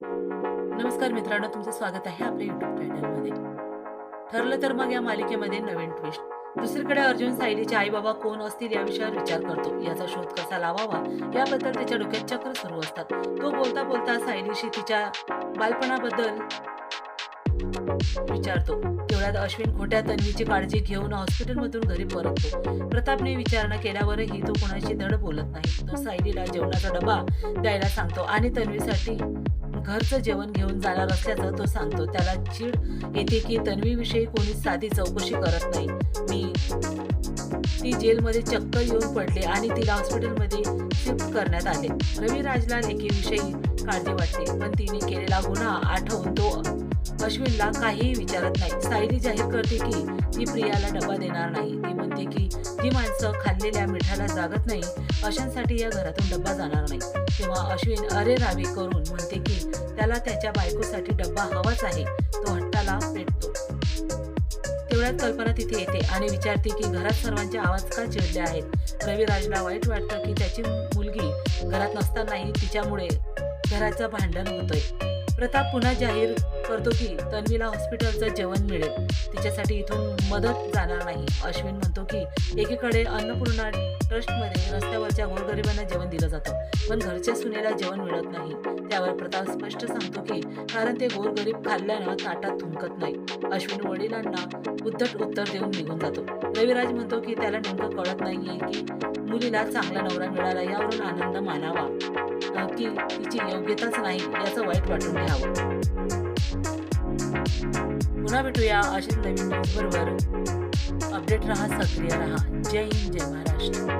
नमस्कार मित्रांनो तुमचं स्वागत आहे आपल्या युट्यूब चॅनलमध्ये ठरलं तर मग या मालिकेमध्ये नवीन ट्विस्ट दुसरीकडे अर्जुन सायलीचे आई बाबा कोण असतील या विषयावर विचार करतो. याचा शोध कसा लावावा याबद्दल त्याच्या डोक्यात चक्र सुरू असतात. तो बोलता बोलता सायलीशी तिच्या बालपणाबद्दल विचारतो. तेवढ्यात अश्विन खोट्या तन्वीची काळजी घेऊन हॉस्पिटलमधून घरी परततो. प्रतापने विचारणा केल्यावरही तो कोणाशी धड बोलत नाही. तो सायलीला जेवणाचा डबा द्यायला सांगतो आणि तन्वीसाठी घरचं जेवण घेऊन जाणार असल्याचं तो सांगतो. त्याला चीड येते की तन्वीविषयी कोणी साधी चौकशी करत नाही. मी ती जेलमध्ये चक्क येऊन पडले आणि तिला हॉस्पिटलमध्ये शिफ्ट करण्यात आले. रविराजला लेखीविषयी काळजी वाटते पण तिने केलेला गुन्हा आठवून तो अश्विनला काहीही विचारत नाही. सायली जाहीर करते की ती प्रियाला डबा देणार नाही. ती म्हणते की जी माणसं खाल्लेल्या मिठाला जागत नाही. अशांसाठी या घरातून डब्बा जाणार नाही. तेव्हा अश्विन अरे रावी करून म्हणते की त्याला त्याच्या बायकोसाठी डब्बा हवाच आहे. तो हट्टाला पेटतो. तेवढ्यात कल्पना तिथे येते आणि विचारते की घरात सर्वांचे आवाज का चिडले आहेत? रविराजला वाईट वाटतं की त्याची मुलगी घरात नसतानाही तिच्यामुळे घराचं भांडण होतंय. प्रताप पुन्हा जाहीर करतो की तन्वीला हॉस्पिटलचं जेवण मिळेल. तिच्यासाठी इथून मदत जाणार नाही. अश्विन म्हणतो की एकीकडे अन्नपूर्णा ट्रस्टमध्ये रस्त्यावरच्या गोरगरिबांना जेवण दिलं जातं पण घरच्या सुनेला जेवण मिळत नाही. त्यावर प्रताप स्पष्ट सांगतो की कारण ते गोरगरीब खाल्ल्यानं ताटात थुंकत नाही. अश्विन वडिलांना उद्धट उत्तर देऊन निघून जातो. रविराज म्हणतो की त्याला नेमकं कळत नाहीये की मुलीला चांगला नवरा मिळाला यावरून आनंद मानावा. अं, की तिची योग्यताच नाही याचं वाईट वाटून घ्यावं. पुन्हा भेटूया अशीच नवीन न्यूजबरोबर. अपडेट राहा सक्रिय राहा. जय हिंद जय महाराष्ट्र.